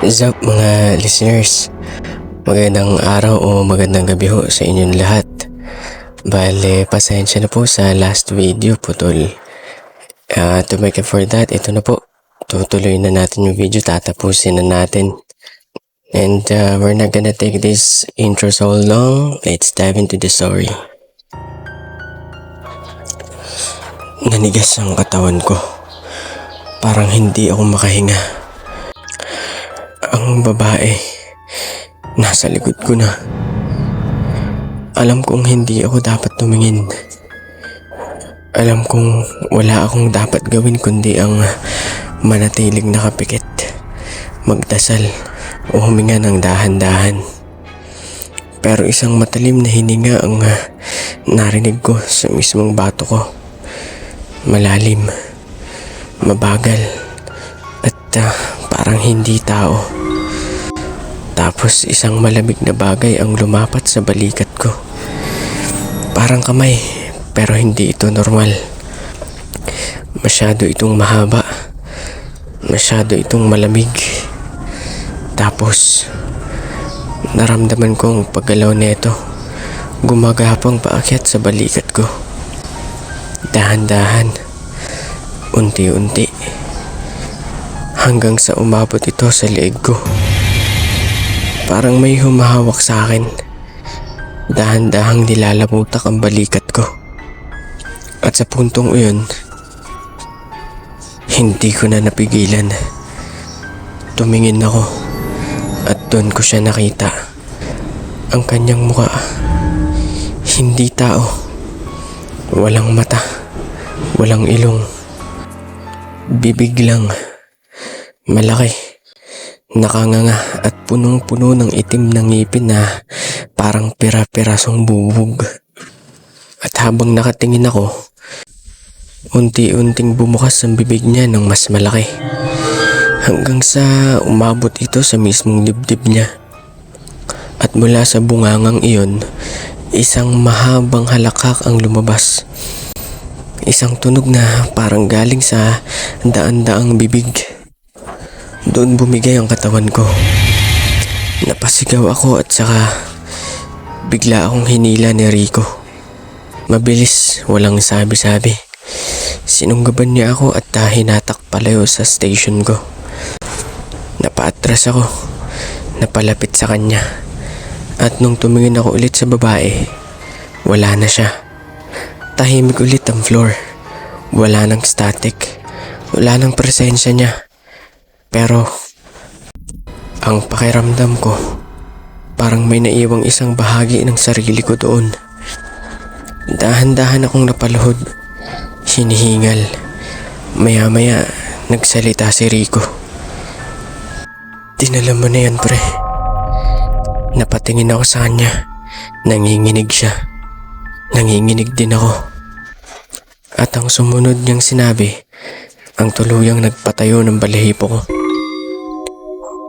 What's mga listeners? Magandang araw o magandang gabi ho sa inyong lahat. Bale, pasensya na po sa last video po tol. Uh, to make up for that, ito na po. Tutuloy na natin yung video, tatapusin na natin. And uh, we're not gonna take this intro so long. Let's dive into the story. Nanigas ang katawan ko. Parang hindi ako makahinga. Ang babae, nasa likod ko na. Alam kong hindi ako dapat tumingin. Alam kong wala akong dapat gawin kundi ang manatiling nakapikit, magdasal o huminga ng dahan-dahan. Pero isang matalim na hininga ang ah, narinig ko sa mismong bato ko. Malalim, mabagal, at ah, parang hindi tao. Tapos isang malamig na bagay ang lumapat sa balikat ko. Parang kamay, pero hindi ito normal. Masyado itong mahaba. Masyado itong malamig. Tapos, naramdaman ko ang paggalaw nito. Gumagapang paakyat sa balikat ko. Dahan-dahan. Unti-unti. Hanggang sa umabot ito sa leeg ko. Parang may humahawak sa akin. Dahan-dahang nilalamutak ang balikat ko. At sa puntong iyon, hindi ko na napigilan. Tumingin ako at doon ko siya nakita. Ang kanyang muka, hindi tao. Walang mata, walang ilong. Bibig lang, malaki, nakanganga at punong-puno ng itim ng ngipin na parang pira-pirasong bubog. At habang nakatingin ako, unti-unting bumukas ang bibig niya ng mas malaki. Hanggang sa umabot ito sa mismong dibdib niya. At mula sa bungangang iyon, isang mahabang halakak ang lumabas. Isang tunog na parang galing sa daan-daang bibig. Doon bumigay ang katawan ko. Napasigaw ako at saka bigla akong hinila ni Rico. Mabilis, walang sabi-sabi. Sinunggaban niya ako at uh, hinatak palayo sa station ko. Napaatras ako. Napalapit sa kanya. At nung tumingin ako ulit sa babae, wala na siya. Tahimik ulit ang floor. Wala nang static. Wala nang presensya niya. Pero, ang pakiramdam ko, parang may naiwang isang bahagi ng sarili ko doon. Dahan-dahan akong napaluhod. Hinihingal. Maya-maya, nagsalita si Rico. Dinala mo na yan, pre. Napatingin ako sa kanya. Nanginginig siya. Nanginginig din ako. At ang sumunod niyang sinabi, ang tuluyang nagpatayo ng balahibo ko.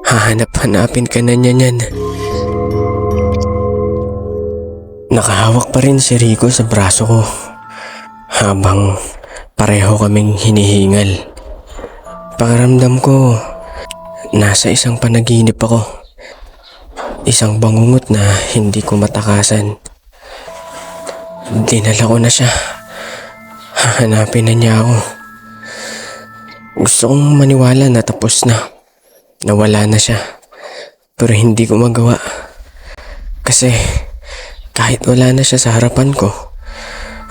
Hahanap-hanapin ka na niya niyan. Nakahawak pa rin si Rico sa braso ko habang pareho kaming hinihingal. Pakiramdam ko, nasa isang panaginip ako. Isang bangungot na hindi ko matakasan. Dinala ko na siya. Hahanapin na niya ako. Gusto kong maniwala na tapos na. Nawala na siya. Pero hindi ko magawa. Kasi kahit wala na siya sa harapan ko,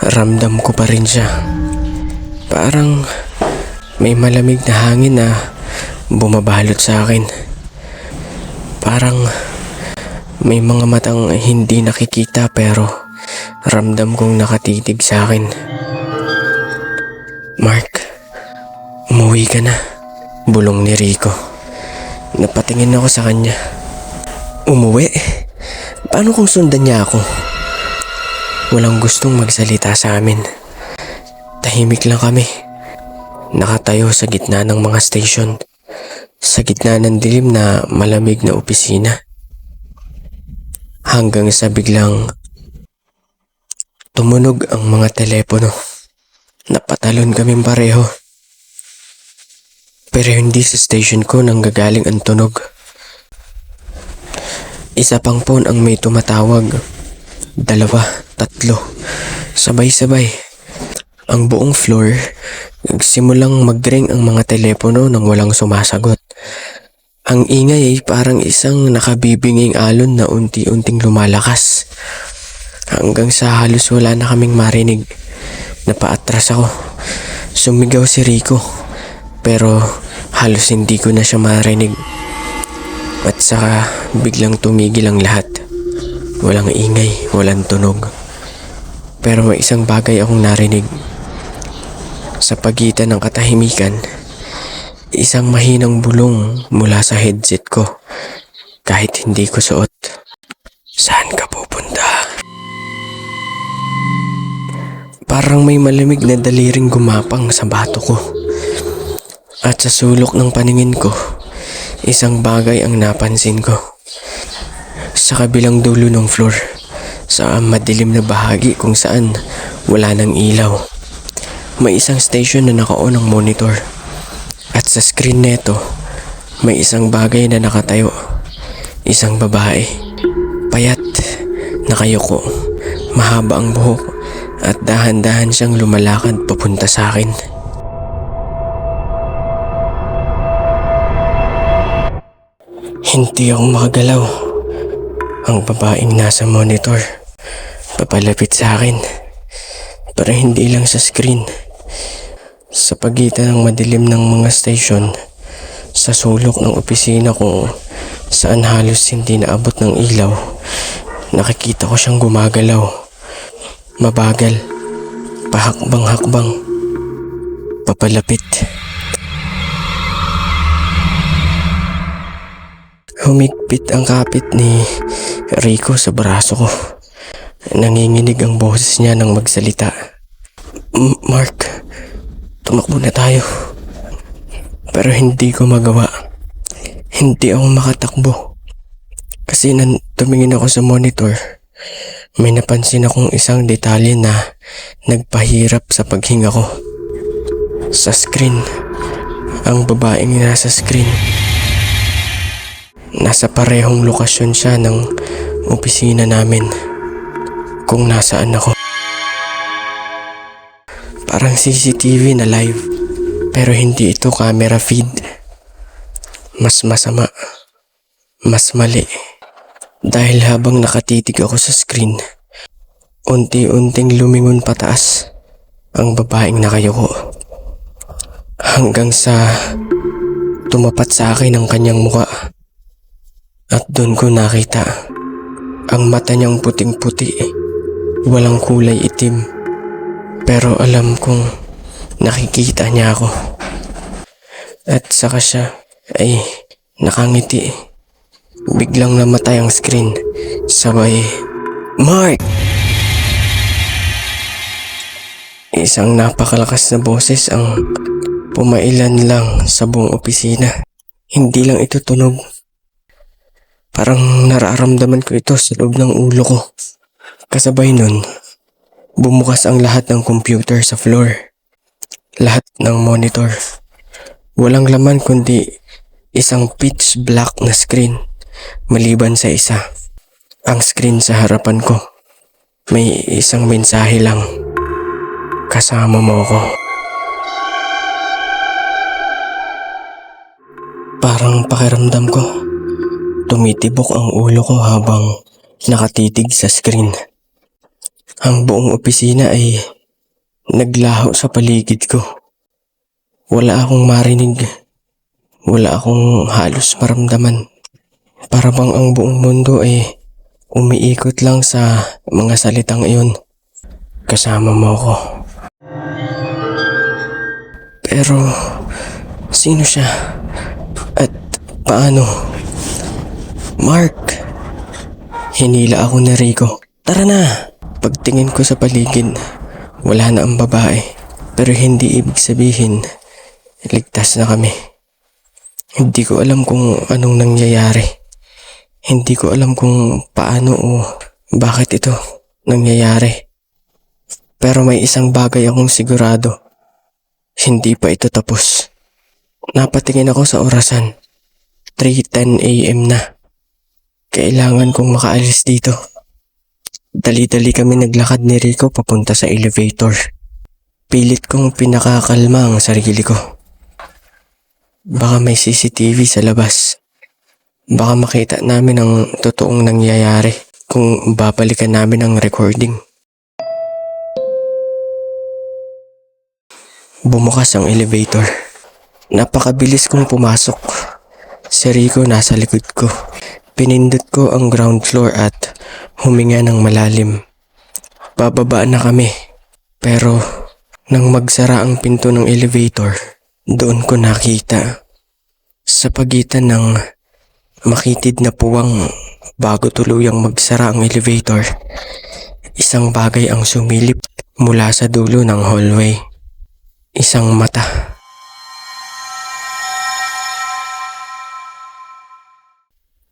ramdam ko pa rin siya. Parang may malamig na hangin na bumabalot sa akin. Parang may mga matang hindi nakikita pero ramdam kong nakatitig sa akin. Mark, umuwi ka na. Bulong ni Rico. Napatingin ako sa kanya. Umuwi? Paano kung sundan niya ako? Walang gustong magsalita sa amin. Tahimik lang kami. Nakatayo sa gitna ng mga station. Sa gitna ng dilim na malamig na opisina. Hanggang sa biglang tumunog ang mga telepono. Napatalon kaming pareho. Pero hindi sa station ko nang gagaling ang tunog. Isa pang phone ang may tumatawag. Dalawa, tatlo. Sabay-sabay. Ang buong floor, nagsimulang mag-ring ang mga telepono nang walang sumasagot. Ang ingay ay parang isang nakabibinging alon na unti-unting lumalakas. Hanggang sa halos wala na kaming marinig. Napaatras ako. Sumigaw si Rico. Pero halos hindi ko na siya marinig. At saka biglang tumigil ang lahat. Walang ingay, walang tunog. Pero may isang bagay akong narinig. Sa pagitan ng katahimikan, isang mahinang bulong mula sa headset ko kahit hindi ko suot. Saan ka pupunta? Parang may malamig na daliring gumapang sa bato ko. At sa sulok ng paningin ko, isang bagay ang napansin ko. Sa kabilang dulo ng floor, sa madilim na bahagi kung saan wala nang ilaw. May isang station na naka-on ang monitor. At sa screen neto, may isang bagay na nakatayo. Isang babae. Payat, nakayuko, mahaba ang buhok at dahan-dahan siyang lumalakad papunta sa akin. Hindi ako makagalaw. Ang babaeng nasa monitor, papalapit sa akin. Pero hindi lang sa screen. Sa pagitan ng madilim ng mga station, sa sulok ng opisina ko saan halos hindi naabot ng ilaw, nakikita ko siyang gumagalaw. Mabagal, pahakbang-hakbang, papalapit. Humigpit ang kapit ni Rico sa braso ko. Nanginginig ang boses niya nang magsalita. "M- Mark, tumakbo na tayo. Pero hindi ko magawa. Hindi ako makatakbo. Kasi nan tumingin ako sa monitor, may napansin akong isang detalye na nagpahirap sa paghinga ko. Sa screen, ang babaeng nasa screen. Nasa parehong lokasyon siya ng opisina namin kung nasaan ako. Parang CCTV na live pero hindi ito camera feed. Mas masama. Mas mali. Dahil habang nakatitig ako sa screen, unti-unting lumingon pataas ang babaeng nakayuko. Hanggang sa tumapat sa akin ang kanyang muka. At doon ko nakita ang mata niyang puting-puti. Walang kulay itim. Pero alam kong nakikita niya ako. At saka siya ay nakangiti. Biglang namatay ang screen. Sabay, Mark! Isang napakalakas na boses ang pumailan lang sa buong opisina. Hindi lang ito tunog. Parang nararamdaman ko ito sa loob ng ulo ko. Kasabay nun, bumukas ang lahat ng computer sa floor. Lahat ng monitor. Walang laman kundi isang pitch black na screen. Maliban sa isa. Ang screen sa harapan ko. May isang mensahe lang. Kasama mo ako. Parang pakiramdam ko. Tumitibok ang ulo ko habang nakatitig sa screen. Ang buong opisina ay naglaho sa paligid ko. Wala akong marinig. Wala akong halos maramdaman. Para bang ang buong mundo ay umiikot lang sa mga salitang iyon. Kasama mo ako. Pero sino siya? At paano? Mark! Hinila ako ni Rico. Tara na! Pagtingin ko sa paligid, wala na ang babae. Pero hindi ibig sabihin, ligtas na kami. Hindi ko alam kung anong nangyayari. Hindi ko alam kung paano o bakit ito nangyayari. Pero may isang bagay akong sigurado. Hindi pa ito tapos. Napatingin ako sa orasan. 3.10 a.m. na. Kailangan kong makaalis dito. Dali-dali kami naglakad ni Rico papunta sa elevator. Pilit kong pinakakalma ang sarili ko. Baka may CCTV sa labas. Baka makita namin ang totoong nangyayari kung babalikan namin ang recording. Bumukas ang elevator. Napakabilis kong pumasok. Si Rico nasa likod ko. Pinindot ko ang ground floor at huminga ng malalim. Bababa na kami. Pero nang magsara ang pinto ng elevator, doon ko nakita sa pagitan ng makitid na puwang bago tuluyang magsara ang elevator. Isang bagay ang sumilip mula sa dulo ng hallway. Isang mata.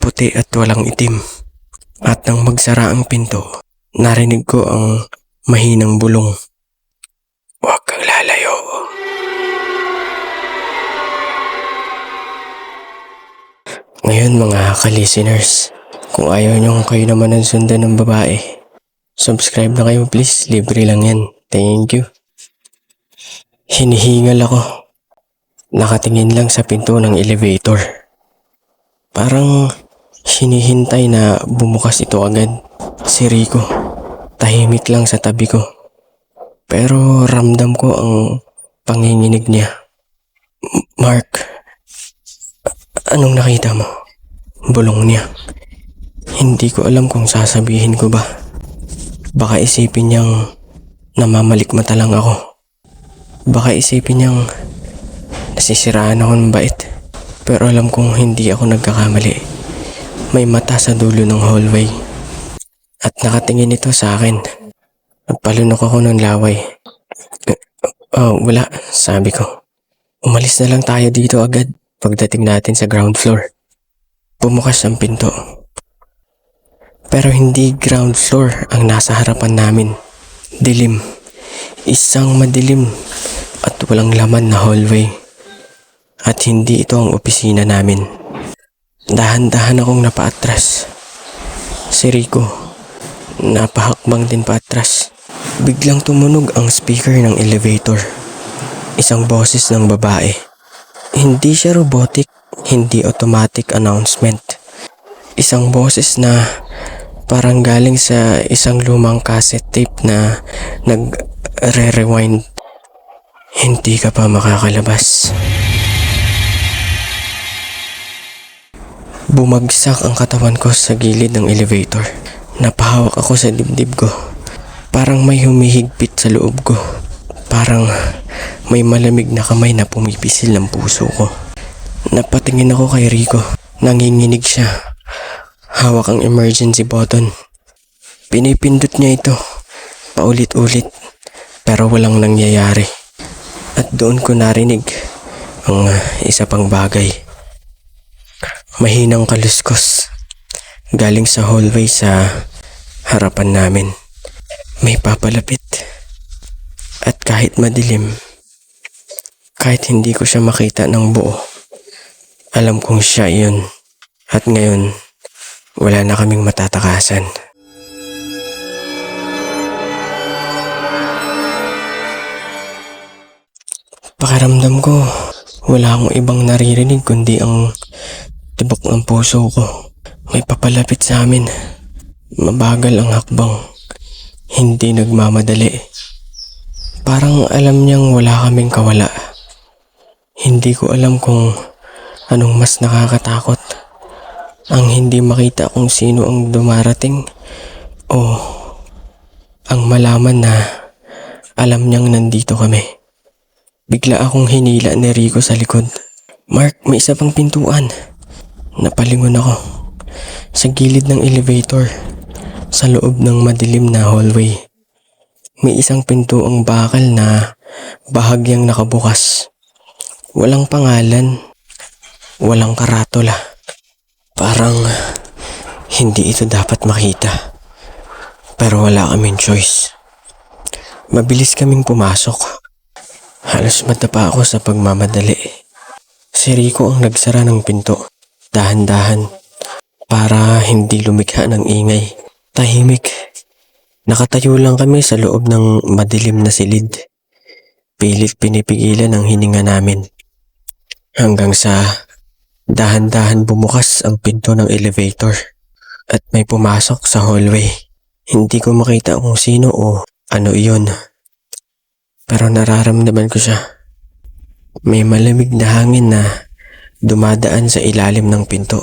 Puti at walang itim. At nang magsara ang pinto, narinig ko ang mahinang bulong. Huwag kang lalayo. Ngayon mga ka-listeners, kung ayaw nyo kayo naman ang sundan ng babae, subscribe na kayo please, libre lang yan. Thank you. Hinihingal ako. Nakatingin lang sa pinto ng elevator. Parang hinihintay na bumukas ito agad. Si Rico, tahimik lang sa tabi ko. Pero ramdam ko ang panginginig niya. Mark, anong nakita mo? Bulong niya. Hindi ko alam kung sasabihin ko ba. Baka isipin niyang namamalikmata lang ako. Baka isipin niyang nasisiraan ako ng bait. Pero alam kong hindi ako nagkakamali. May mata sa dulo ng hallway. At nakatingin ito sa akin. Nagpalunok ako ng laway. Eh, Oh, wala, sabi ko. Umalis na lang tayo dito agad pagdating natin sa ground floor. Bumukas ang pinto. Pero hindi ground floor ang nasa harapan namin. Dilim. Isang madilim at walang laman na hallway. At hindi ito ang opisina namin. Dahan-dahan akong napaatras. Si Rico, napahakbang din paatras. Biglang tumunog ang speaker ng elevator. Isang boses ng babae. Hindi siya robotic, hindi automatic announcement. Isang boses na parang galing sa isang lumang cassette tape na nag-re-rewind. Hindi ka pa makakalabas. Bumagsak ang katawan ko sa gilid ng elevator. Napahawak ako sa dibdib ko. Parang may humihigpit sa loob ko. Parang may malamig na kamay na pumipisil ng puso ko. Napatingin ako kay Rico. Nanginginig siya. Hawak ang emergency button. Pinipindot niya ito. Paulit-ulit. Pero walang nangyayari. At doon ko narinig ang isa pang bagay. Mahinang kaluskos. Galing sa hallway sa harapan namin. May papalapit. At kahit madilim, kahit hindi ko siya makita ng buo, alam kong siya yun. At ngayon, wala na kaming matatakasan. Pakiramdam ko, wala akong ibang naririnig kundi ang tibok ng puso ko. May papalapit sa amin. Mabagal ang hakbang. Hindi nagmamadali. Parang alam niyang wala kaming kawala. Hindi ko alam kung anong mas nakakatakot. Ang hindi makita kung sino ang dumarating o ang malaman na alam niyang nandito kami. Bigla akong hinila ni Rico sa likod. Mark, may isa pang pintuan. Napalingon ako. Sa gilid ng elevator. Sa loob ng madilim na hallway. May isang pinto ang bakal na bahagyang nakabukas. Walang pangalan. Walang karatola. Parang hindi ito dapat makita. Pero wala kaming choice. Mabilis kaming pumasok. Halos matapa ako sa pagmamadali. Si Rico ang nagsara ng pinto. Dahan-dahan. Para hindi lumikha ng ingay. Tahimik. Nakatayo lang kami sa loob ng madilim na silid. Pilit pinipigilan ang hininga namin. Hanggang sa dahan-dahan bumukas ang pinto ng elevator at may pumasok sa hallway. Hindi ko makita kung sino o ano iyon. Pero nararamdaman ko siya. May malamig na hangin na dumadaan sa ilalim ng pinto.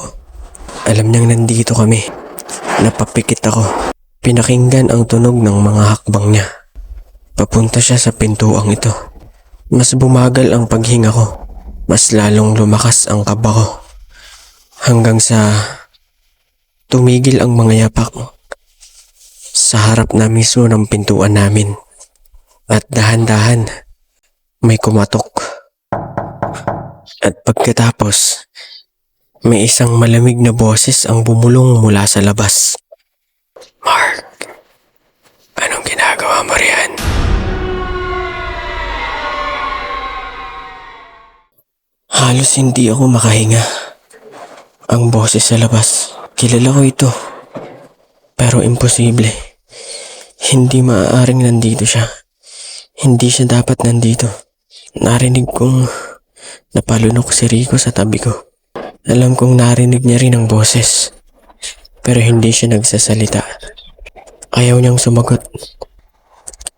Alam niyang nandito kami. Napapikit ako. Pinakinggan ang tunog ng mga hakbang niya. Papunta siya sa pintuang ito. Mas bumagal ang paghinga ko. Mas lalong lumakas ang kaba ko. Hanggang sa tumigil ang mga yapak sa harap na mismo ng pintuan namin. At dahan-dahan may kumatok. At pagkatapos, may isang malamig na boses ang bumulong mula sa labas. Mark, anong ginagawa mo riyan? Halos hindi ako makahinga. Ang boses sa labas, kilala ko ito. Pero imposible. Hindi maaaring nandito siya. Hindi siya dapat nandito. Narinig kong napalunok si Rico sa tabi ko. Alam kong narinig niya rin ang boses. Pero hindi siya nagsasalita. Ayaw niyang sumagot.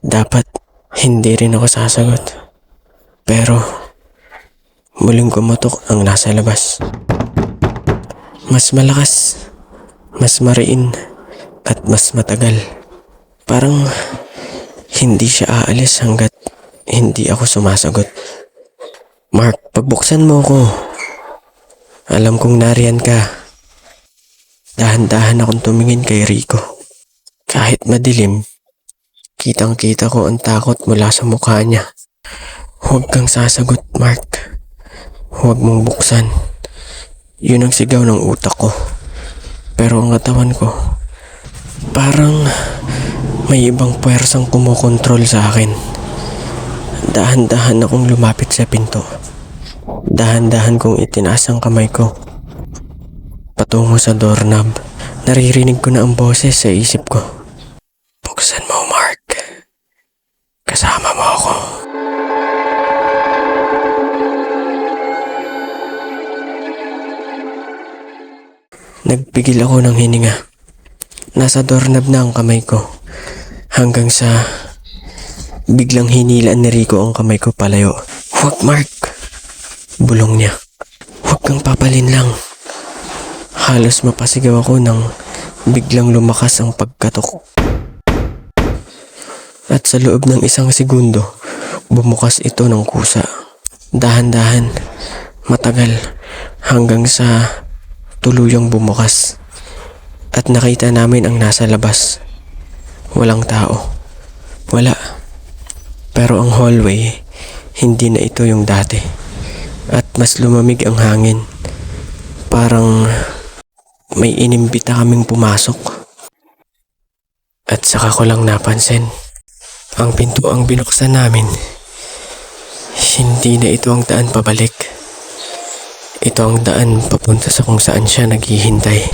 Dapat hindi rin ako sasagot. Pero muling kumatok ang nasa labas. Mas malakas, mas mariin, at mas matagal. Parang hindi siya aalis hanggat hindi ako sumasagot. Mark, pagbuksan mo ko. Alam kong nariyan ka. Dahan-dahan akong tumingin kay Rico. Kahit madilim, kitang-kita ko ang takot mula sa mukha niya. Huwag kang sasagot, Mark. Huwag mong buksan. Yun ang sigaw ng utak ko. Pero ang katawan ko, parang may ibang puwersang kumokontrol sa akin. Dahan-dahan akong lumapit sa pinto. Dahan-dahan kong itinaas ang kamay ko. Patungo sa doorknob, naririnig ko na ang boses sa isip ko. Buksan mo, Mark. Kasama mo ako. Nagpigil ako ng hininga. Nasa doorknob na ang kamay ko. Hanggang sa biglang hinilaan ni Rico ang kamay ko palayo. Huwag Mark! Bulong niya. Huwag kang papalin lang. Halos mapasigaw ako nang biglang lumakas ang pagkatok. At sa loob ng isang segundo, bumukas ito ng kusa. Dahan-dahan, matagal, hanggang sa tuluyang bumukas. At nakita namin ang nasa labas. Walang tao. Wala. Pero ang hallway, hindi na ito yung dati. At mas lumamig ang hangin. Parang may inimbita kaming pumasok. At saka ko lang napansin, ang pinto ang binuksan namin. Hindi na ito ang daan pabalik. Ito ang daan papunta sa kung saan siya naghihintay.